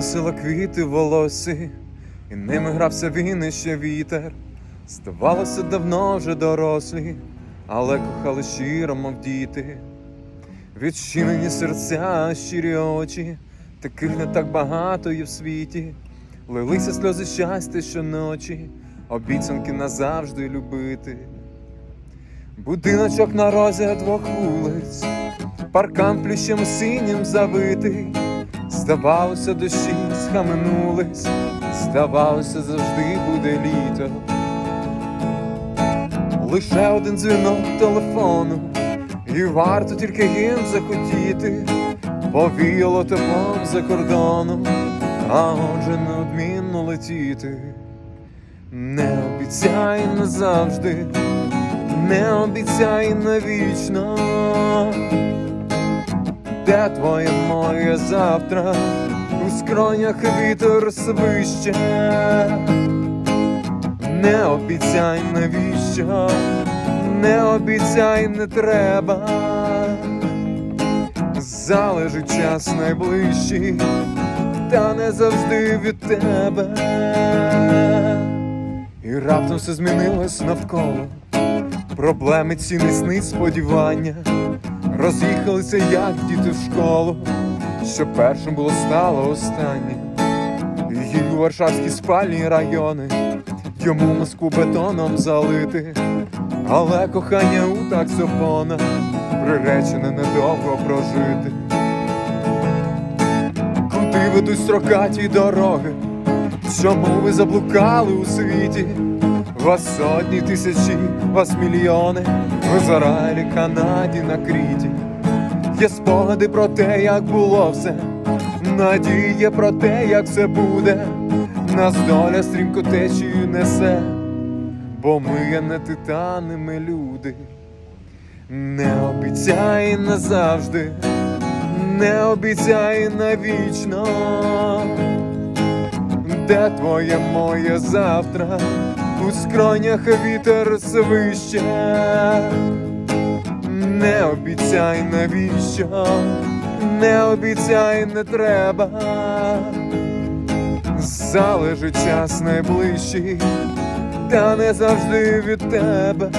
носила квіти в волосі, і ними грався він і ще вітер. Здавалося, давно вже дорослі, але кохали щиро, мов діти. Відчинені серця, щирі очі, таких не так багато є в світі. Лилися сльози щастя щоночі, обіцянки назавжди любити. Будиночок на розі двох вулиць, паркан плющем синім завитий. Здавалося, дощі схаменулись, здавалося, завжди буде літо. Лише один дзвінок телефону, і варто тільки їм захотіти, повіяло теплом за кордоном, а отже неодмінно летіти. Не обіцяй назавжди, не обіцяй навічно, де твоє моє завтра, у скронях вітер свище. Не обіцяй навіщо, не обіцяй не треба. Залежить час найближчий, та не завжди від тебе. І раптом все змінилось навколо. Проблеми ціни сни сподівання роз'їхалися, як діти в школу, що першим було стало останнім. Її варшавські спальні райони, йому Москву бетоном залити, але кохання у таксофона приречене недовго прожити. Куди ведуть строкаті дороги? Чому ви заблукали у світі? Вас сотні тисячі, вас мільйони, в Ізраїлі, Канаді, на Кріті. Є спогади про те, як було все, надія про те, як все буде. Нас доля стрімко течію несе, бо ми є не титани, ми люди. Не обіцяй назавжди, не обіцяй навічно, де твоє моє завтра, у скронях вітер свище. Не обіцяй навіщо, не обіцяй не треба. Залежить час найближчий, та не завжди від тебе.